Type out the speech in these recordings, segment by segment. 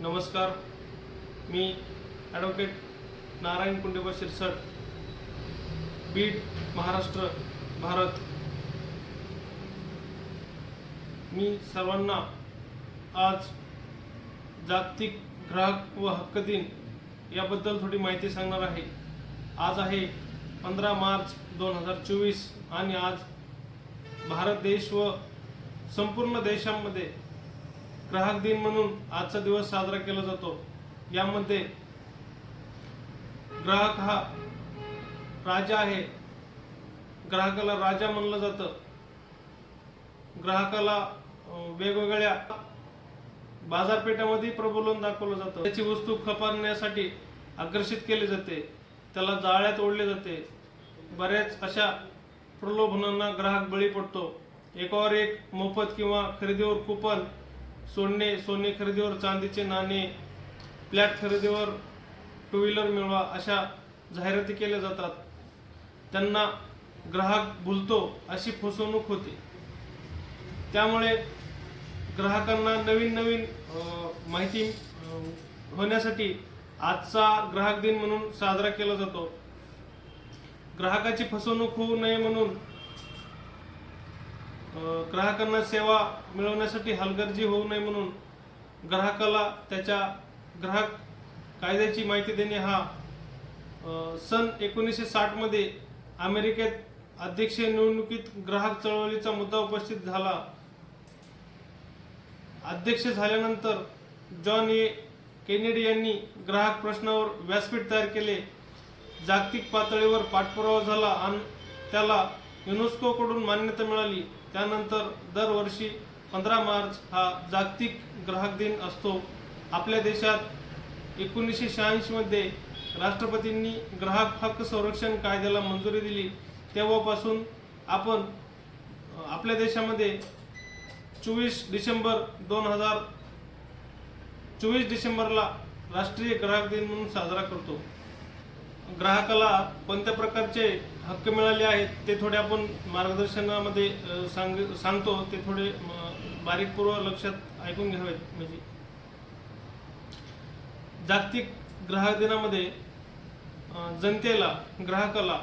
नमस्कार. मी ॲडव्होकेट नारायण कुंडेबा शिरसट बीड महाराष्ट्र भारत. मी सर्वांना आज जागतिक ग्राहक व हक्क दिन याबद्दल थोडी माहिती सांगणार आहे. आज आहे पंधरा मार्च दोन हजार चोवीस आणि आज भारत देश व संपूर्ण देशामध्ये ग्राहक दिन म्हणून आजचा दिवस साजरा केला जातो. यामध्ये ग्राहक हा राजा आहे. ग्राहकाला राजा म्हणलं जातं. ग्राहकाला वेगवेगळ्या बाजारपेठामध्ये प्रबोलन दाखवलं जातं. त्याची वस्तू खपारण्यासाठी आकर्षित केले जाते. त्याला जाळ्यात ओढले जाते. बऱ्याच अशा प्रलोभनांना ग्राहक बळी पडतो. एकावर एक मोफत किंवा खरेदीवर कुपन सोने सोने खरेदीवर चांदीचे नाणे फ्लॅट खरेदीवर टू व्हीलर मिळवा अशा जाहिराती केल्या जातात. त्यांना ग्राहक भुलतो अशी फसवणूक होते. त्यामुळे ग्राहकांना नवीन नवीन माहिती होण्यासाठी आजचा ग्राहक दिन म्हणून साजरा केला जातो. ग्राहकाची फसवणूक होऊ नये म्हणून ग्राहकांना सेवा मिळवण्यासाठी हलगर्जी होऊ नये म्हणून ग्राहकाला त्याच्या ग्राहक कायद्याची माहिती देणे हा सन एकोणीसशे साठमध्ये अमेरिकेत अध्यक्षीय निवडणुकीत ग्राहक चळवळीचा मुद्दा उपस्थित झाला. अध्यक्ष झाल्यानंतर जॉन ए. केनेडी यांनी ग्राहक प्रश्नावर व्यासपीठ तयार केले. जागतिक पातळीवर पाठपुरावा झाला आणि त्याला युनेस्को कडून मान्यता मिळाली. त्यानंतर दरवर्षी पंधरा मार्च हा जागतिक ग्राहक दिन असतो. आपल्या देशात एकोणीसशे शहाऐंशीमध्ये राष्ट्रपतींनी ग्राहक हक्क संरक्षण कायद्याला मंजुरी दिली. तेव्हापासून आपण आपल्या देशामध्ये चोवीस डिसेंबर दोन हजार चोवीस डिसेंबरला राष्ट्रीय ग्राहक दिन म्हणून साजरा करतो. ग्राहकाला कोणत्या प्रकारचे हक्क मिळाले आहेत ते थोडे आपण मार्गदर्शनामध्ये सांग सांगतो. ते थोडे म, बारीकपूर्व लक्षात ऐकून घ्यावेत म्हणजे. जागतिक ग्राहक दिनामध्ये जनतेला ग्राहकाला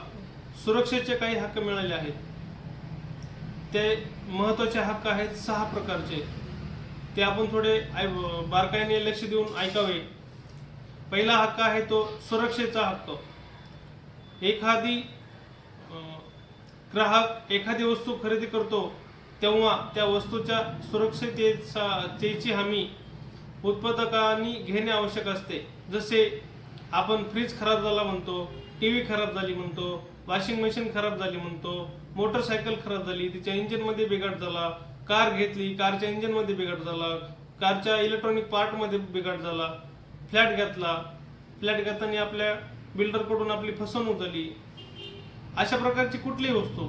सुरक्षेचे काही हक्क मिळाले आहेत. ते महत्त्वाचे हक्क आहेत सहा प्रकारचे. ते आपण थोडे बारकाईने लक्ष देऊन ऐकावे. पहिला हक्क आहे तो सुरक्षेचा हक्क. एखादी ग्राहक एखादी वस्तू खरेदी करतो तेव्हा त्या वस्तूच्या सुरक्षिततेची हमी उत्पादकांनी घेणे आवश्यक असते. जसे आपण फ्रीज खराब झाला म्हणतो टी व्ही खराब झाली म्हणतो वॉशिंग मशीन खराब झाली म्हणतो मोटरसायकल खराब झाली तिच्या इंजिनमध्ये बिघाड झाला कार घेतली कारच्या इंजिनमध्ये बिघाड झाला कारच्या इलेक्ट्रॉनिक पार्टमध्ये बिघाड झाला फ्लॅट घेतला फ्लॅट घेताना आपल्या बिल्डरकडून आपली फसवणूक झाली. अशा प्रकारची कुठलीही वस्तू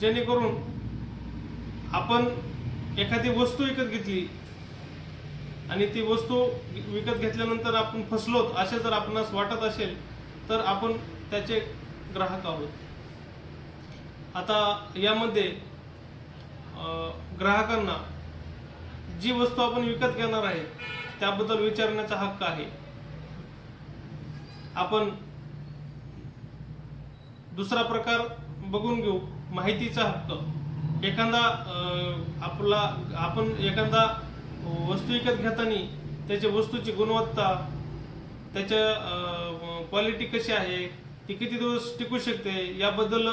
जेणेकरून आपण एखादी वस्तू विकत घेतली आणि ती वस्तू विकत घेतल्यानंतर आपण फसलोत असे जर आपणास वाटत असेल तर आपण त्याचे ग्राहक आहोत. आता यामध्ये ग्राहकांना जी वस्तू आपण विकत घेणार आहे त्याबद्दल विचारण्याचा हक्क आहे. आपण दुसरा प्रकार बघून घेऊ. माहितीचा हक्क. एखादा आपला आपण एखादा वस्तू विकत घेताना त्याच्या वस्तूची गुणवत्ता त्याच्या क्वालिटी कशी आहे ती किती दिवस टिकू शकते याबद्दल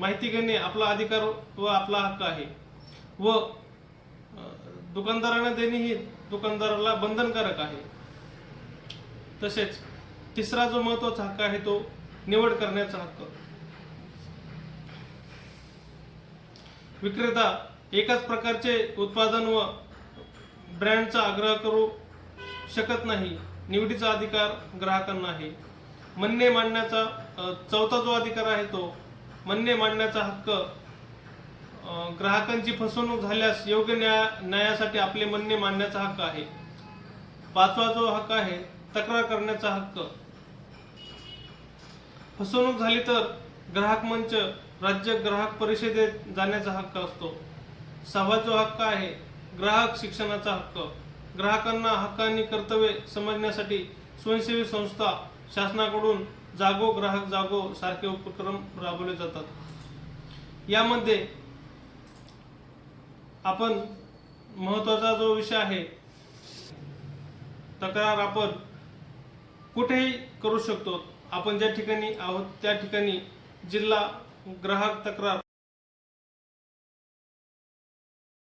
माहिती घेणे आपला अधिकार व आपला हक्क आहे. व दुकानदारांना देणे ही दुकानदाराला बंधनकारक आहे. तसेच तिसरा जो महत्त्वाचा हक्क आहे तो निवड करण्याचा हक्क. विक्रेता एकाच प्रकारचे उत्पादन व ब्रँडचा आग्रह करू शकत नाही निवडीचा अधिकार ग्राहकांना आहे. म्हणणे मांडण्याचा चौथा जो अधिकार आहे तो म्हणणे मांडण्याचा हक्क ग्राहकांची फसवणूक झाल्यास योग्य न्याय न्यायासाठी आपले म्हणणे मांडण्याचा हक्क आहे. पाचवा जो हक्क आहे तक्रार करण्याचा हक्क. फसवणूक झाली तर ग्राहक मंच राज्य ग्राहक परिषदेत जाण्याचा हक्क असतो. सहावा जो हक्क आहे ग्राहक शिक्षणाचा हक्क. ग्राहकांना हक्क आणि कर्तव्ये समजण्यासाठी स्वयंसेवी संस्था शासनाकडून जागो ग्राहक जागो सारखे उपक्रम राबवले जातात. यामध्ये आपण महत्त्वाचा जो विषय आहे तक्रार आपण कुठेही करू शकतो. आपण ज्या ठिकाणी आहोत त्या ठिकाणी जिल्हा ग्राहक तक्रार.